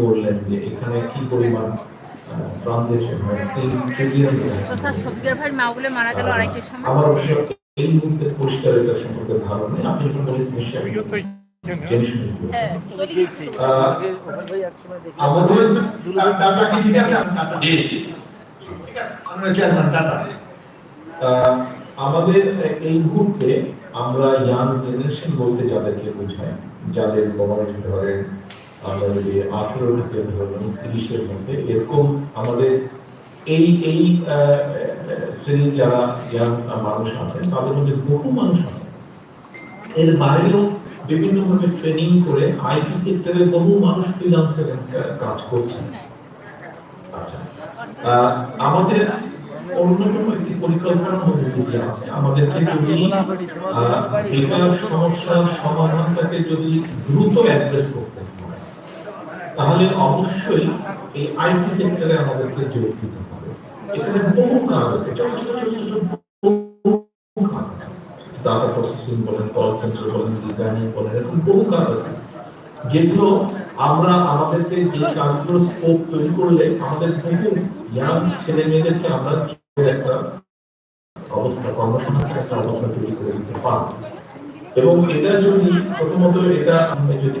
বললেন যে এখানে কি পরিমাণ ট্রানজেকশন হয় তিন ট্রিলিয়ন সবজির ভাই মারা গেল সময়। আমার অবশ্য এই মুহূর্তে পরিষ্কার এটা সম্পর্কে ধারণা নেই। আপনি যখন বলেছেন নিশ্চয়ই আমাদের ডাটা কি ঠিক আছে জি জি। ঠিক আছে আমরা চেয়ারম্যান ডাটা আমাদের এই মুহূর্তে আমরা ইয়াং জেনারেশন বলতে যাদেরকে বোঝাই যাদের বয়স ধরেন আমরা যদি আঠেরো থেকে ধরুন তিরিশের মধ্যে এরকম আমাদের এই এই শ্রেণির যারা মানুষ আছেন, তাদের মধ্যে বহু মানুষ এর বাইরেও ট্রেনিং করে আইটি সেক্টরে বহু মানুষ ফ্রিল্যান্সের কাজ করছেন। আচ্ছা আমাদের অন্যতম একটি পরিকল্পনা মধ্যে আছে। আমাদেরকে যদি বেকার সমস্যার সমাধানটাকে যদি দ্রুত অ্যাড্রেস করতে তাহলে অবশ্যই এই আইটি সেক্টরে আমাদেরকে যোগ দিতে হবে। এখানে বহু কাজ আছে বহু কাজ আছে। ডাটা প্রসেসিং বলেন কল সেন্টার বলেন ডিজাইনিং বলেন, এরকম বহু কাজ আছে। যেগুলো আমরা আমাদেরকে যে কাজগুলো স্কোপ তৈরি করলে আমাদের বহু ইয়াং ছেলে মেয়েদেরকে আমরা একটা অবস্থা কর্মসংস্থান একটা অবস্থা তৈরি করে দিতে পারব। এবং এটা যদি প্রথমত এটা যদি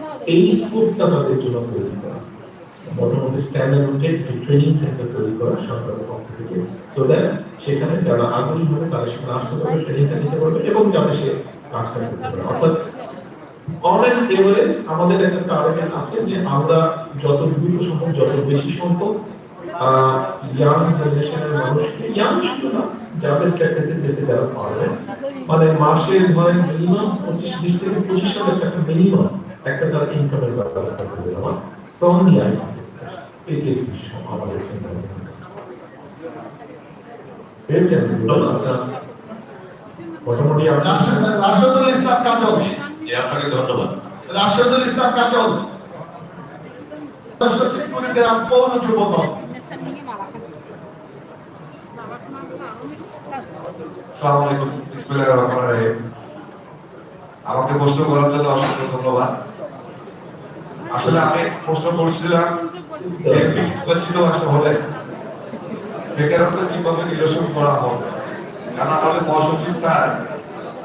এই স্কোপটা তাদের জন্য তৈরি করা। মোটামুটি স্ট্যান্ডার্ড অনুযায়ী একটি ট্রেনিং সেন্টার তৈরি করা সরকারের পক্ষ থেকে। সো দ্যাট সেখানে যারা আগ্রহী হবে, তারা সেখানে আসতে পারবে ট্রেনিংটা নিতে পারবে এবং যাতে সে কাজটা করতে পারে। অর্থাৎ অন এভারেজ আমাদের একটা টার্গেট আছে যে আমরা যত দ্রুত সম্ভব, যত বেশি সংখ্যক ইয়াং জেনারেশনের মানুষকে ইয়াং শুধু না যাদের ক্যাপাসিটি আছে যারা পারবে। মানে মাসে ধরেন মিনিমাম পঁচিশ, বিশ থেকে পঁচিশ হাজার টাকা মিনিমাম একটা তার ইনকামের ব্যবস্থা করে দেওয়া এটি একটি আমাদের চিন্তা পেয়েছেন বলুন, আচ্ছা মোটামুটি রাশেদুল ইসলাম কাজল। আপনাকে ধন্যবাদ। রাশেদুল ইসলাম কাজল। সচিবপুর গ্রাম পৌর আমাকে প্রশ্ন করার জন্য অসংখ্য ধন্যবাদ। আসলে আমি প্রশ্ন করছিলাম নির্বাচিত আসতে হলে বেকারত্ব কীভাবে নিরসন করা হবে? কারণ আমাদের মহাসচিব স্যার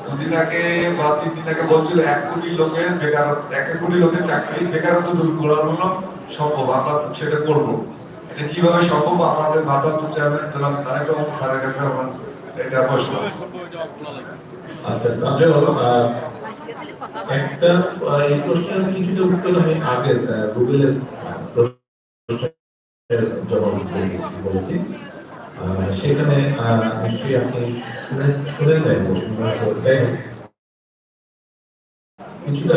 দুদিন আগে বা তিন দিন আগে বলছিল এক কোটি লোকের বেকারত্ব, এক কোটি লোকের চাকরি বেকারত্ব দূর করার জন্য সম্ভব, আমরা সেটা করব। এটা কীভাবে সম্ভব আমাদের ভারপ্রাপ্ত চেয়ারম্যান জনাব তারেক রহমান স্যারের কাছে আমার এটা প্রশ্ন। আচ্ছা হলো একটা এই প্রশ্নের কিছুটা উত্তর আমি আহ, গুগলের জবাব বলেছি। সেখানে নিশ্চয়ই আপনি শুনে শুনেন নাই শুনবেন তো, কিছুটা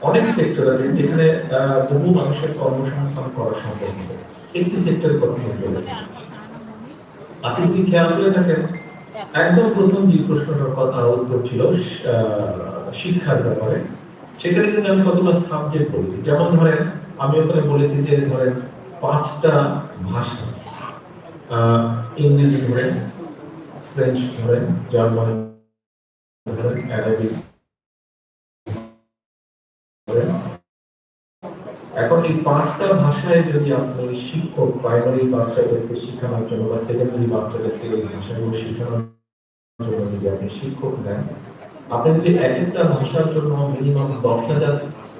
অনেক সেক্টর আছে যেখানে বহু মানুষের কর্মসংস্থান করা সম্ভব একটি সেক্টরের কথা বলেছি। আপনি যদি খেয়াল করে থাকেন একদম প্রথম যে প্রশ্নটার কথা উত্তর ছিল শিক্ষার ব্যাপারে, সেখানে কিন্তু আমি কতগুলো সাবজেক্ট বলেছি যেমন ধরেন, আমি ওখানে বলেছি যে ধরেন পাঁচটা ভাষা ইংরেজি ধরেন, ফ্রেঞ্চ ধরেন, জার্মান এখন এই পাঁচটা ভাষায় যদি আপনি শিক্ষক প্রাইমারি বাচ্চাদেরকে শেখানোর জন্য বা সেকেন্ডারি বাচ্চাদেরকে এই ভাষাগুলো শেখানোর শিক্ষক দেন আপনি যদি এক একটা ভাষার জন্য মিনিমাম দশ হাজার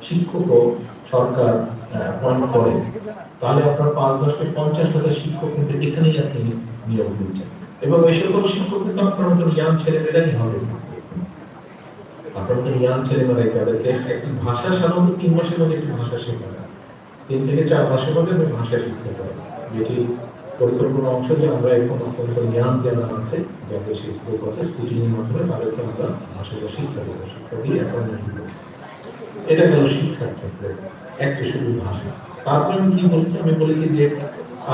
শিক্ষকও সরকার অ্যাপয়েন্ট করে, তাহলে আপনার পাঁচ দশকে পঞ্চাশ হাজার শিক্ষক কিন্তু এখানেই আপনি নিয়োগ দিচ্ছেন। এবং এই সকল শিক্ষক কিন্তু আপনার মতো ইয়াং ছেলেমেয়েরাই হবে। আপনার তো ইয়াং ছেলেমেয়েরাই তাদেরকে একটি ভাষা সাধারণত তিন মাসের মধ্যে একটি ভাষা শেখা যায় তিন থেকে চার মাসের মধ্যে আপনি ভাষা শিখতে পারেন, যেটি পরিকল্পনার অংশ যে আমরা এখন অত্যন্ত জ্ঞান জ্ঞান আছে যাদের সেই স্কুল আছে স্কুটিংয়ের মাধ্যমে তাদেরকে আমরা ভাষাটা শিক্ষা দেবো শিক্ষা দিয়ে দেবো। এটা গেল শিক্ষার ক্ষেত্রে একটা শুধু ভাষা। তারপরে আমি কি বলেছি? আমি বলেছি যে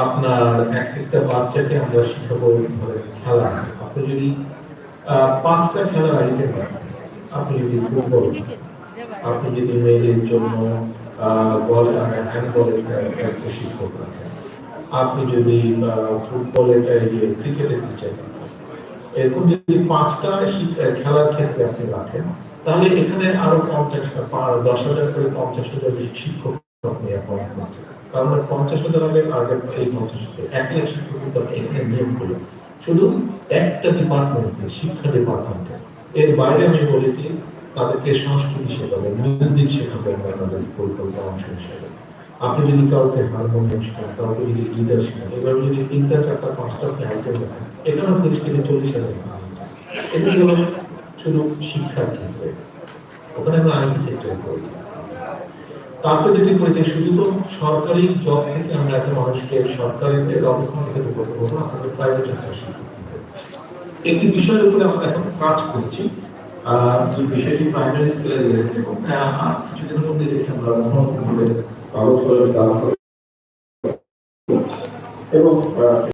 আপনার এক একটা বাচ্চাকে আমরা শিখাবো ধরে খেলা আপনি যদি পাঁচটা খেলার আইটেম আপনি যদি ফুটবল আপনি যদি মেয়েদের জন্য আহ, বল হ্যান্ডবলের একটা শিক্ষক রাখেন। আপনি যদি ইয়ে, ক্রিকেটের টিচার এরকম যদি পাঁচটা খেলার ক্ষেত্রে আপনি রাখেন তাহলে এখানে আরও পঞ্চাশটা দশ হাজার করে পঞ্চাশ হাজার শিক্ষক আপনি অ্যাপয়েন্ট করছেন। তার মানে পঞ্চাশ হাজার আগে আগে এই পঞ্চাশ এক লাখ শিক্ষক কিন্তু এখানে নিয়োগ করলেন। শুধু একটা ডিপার্টমেন্টে শিক্ষা ডিপার্টমেন্টে এর বাইরে আমি বলেছি তাদেরকে সংস্কৃতি শেখাবে মিউজিক শেখাবে আমরা তাদের পরিকল্পনা অংশ হিসেবে আপনি যদি কাউকে হারমোনিয়াম শেখান কাউকে যদি গিটার শেখান এভাবে যদি তিনটা, চারটা, পাঁচটা আপনি আইটেম রাখেন এখানেও তিরিশ থেকে চল্লিশ হাজার এটা হলো শুধু শিক্ষার ক্ষেত্রে। ওখানে আমরা আইটি সেক্টরে করেছি তারপরে যেটি করেছে, শুধু তো সরকারি জব থেকে আমরা এত মানুষকে সরকারি অবস্থান থেকে উপকৃত হব আপনাদের প্রাইভেট একটা একটি বিষয়ের উপরে আমরা এখন কাজ করছি। যে বিষয়টি প্রাইমারি স্কুলে রয়েছে, এবং কিছুদিনের মধ্যে দেখি আমরা মহাভাবে কাগজ কলমে দাঁড়া করে। এবং